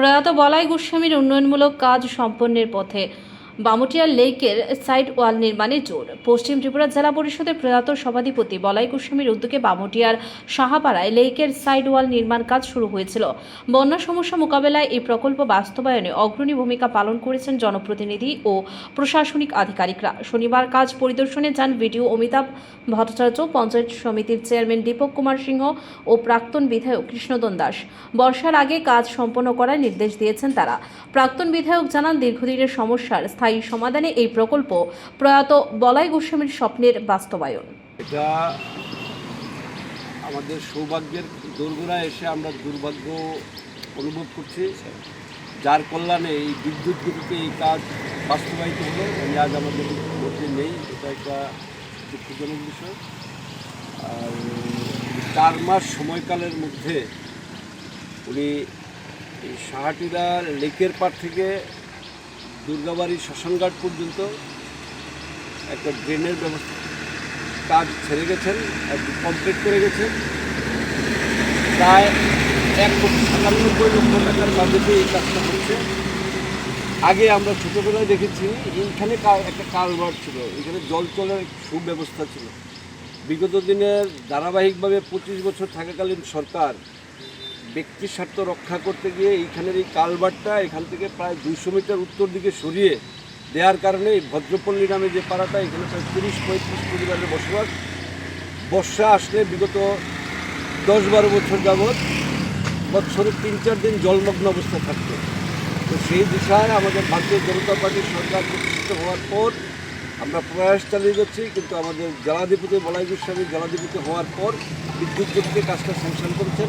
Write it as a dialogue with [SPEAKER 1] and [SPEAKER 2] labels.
[SPEAKER 1] প্রয়াত বলাই গোস্বামীর উন্নয়নমূলক কাজ সম্পন্নের পথে। বামুটিয়া লেকের সাইড ওয়াল নির্মাণে জোর। পশ্চিম ত্রিপুরা জেলা পরিষদের প্রয়াত সভাধিপতি বলাই গোস্বামীর উদ্যোগে বামুটিয়ার সাহাপাড়ায় লেকের সাইড ওয়াল নির্মাণ কাজ শুরু হয়েছিল। বন্যা সমস্যা মোকাবেলায় এই প্রকল্প বাস্তবায়নে অগ্রণী ভূমিকা পালন করেছেন জনপ্রতিনিধি ও প্রশাসনিক আধিকারিকরা। শনিবার কাজ পরিদর্শনে যান ভিডিও অমিতাভ ভট্টাচার্য, পঞ্চায়েত সমিতির চেয়ারম্যান দীপক কুমার সিংহ ও প্রাক্তন বিধায়ক কৃষ্ণদন দাস। বর্ষার আগে কাজ সম্পন্ন করার নির্দেশ দিয়েছেন তারা। প্রাক্তন বিধায়ক জানান, দীর্ঘদিনের সমস্যার স্থায়ী সমাধানে এই প্রকল্প প্রয়াত বলাই গোস্বামীর স্বপ্নের বাস্তবায়ন।
[SPEAKER 2] এটা আমাদের সৌভাগ্যের দোরগোড়া এসে আমরা দুর্ভাগ্য অনুভব করছি। যার কল্যাণে এই বিদ্যুৎ গতিতে এই কাজ বাস্তবায়িত হলো উনি আজ আমাদের মধ্যে নেই, এটা একটা দুঃখজনক বিষয়। আর চার মাস সময়কালের মধ্যে উনি এই সাহাটিদার লেকের পাড় থেকে দুর্গাবাড়ি শ্মশানঘাট পর্যন্ত একটা ড্রেনের ব্যবস্থা কাজ ছেড়ে গেছেন, একদম কমপ্লিট করে গেছেন। প্রায় এক কোটি সাতানব্বই লক্ষ টাকার বাজেটে এই কাজটা হচ্ছে। আগে আমরা ছোটোবেলায় দেখেছি, এইখানে একটা কালভার্ট ছিল, এখানে জল চলের সুব্যবস্থা ছিল। বিগত দিনের ধারাবাহিকভাবে পঁচিশ বছর থাকাকালীন সরকার ব্যক্তির স্বার্থ রক্ষা করতে গিয়ে এইখানের এই কালভারটা এখান থেকে প্রায় দুইশো মিটার উত্তর দিকে সরিয়ে দেওয়ার কারণে এই ভদ্রপল্লী নামে যে পাড়াটা, এখানে প্রায় তিরিশ পঁয়ত্রিশ পরিবারের বসবাস। বর্ষা আসলে বিগত দশ বারো বছর যাবৎ বছরে তিন চার দিন জলমগ্ন অবস্থা থাকতো। তো সেই দিশায় আমাদের ভারতীয় জনতা পার্টির সরকার প্রতিষ্ঠিত হওয়ার পর আমরা প্রয়াস চালিয়ে যাচ্ছি, কিন্তু আমাদের জলাধিপতি বলাই গোস্বামী জলাধিপতি হওয়ার পর বিদ্যুৎ কাজটা স্যাংশন করেছেন।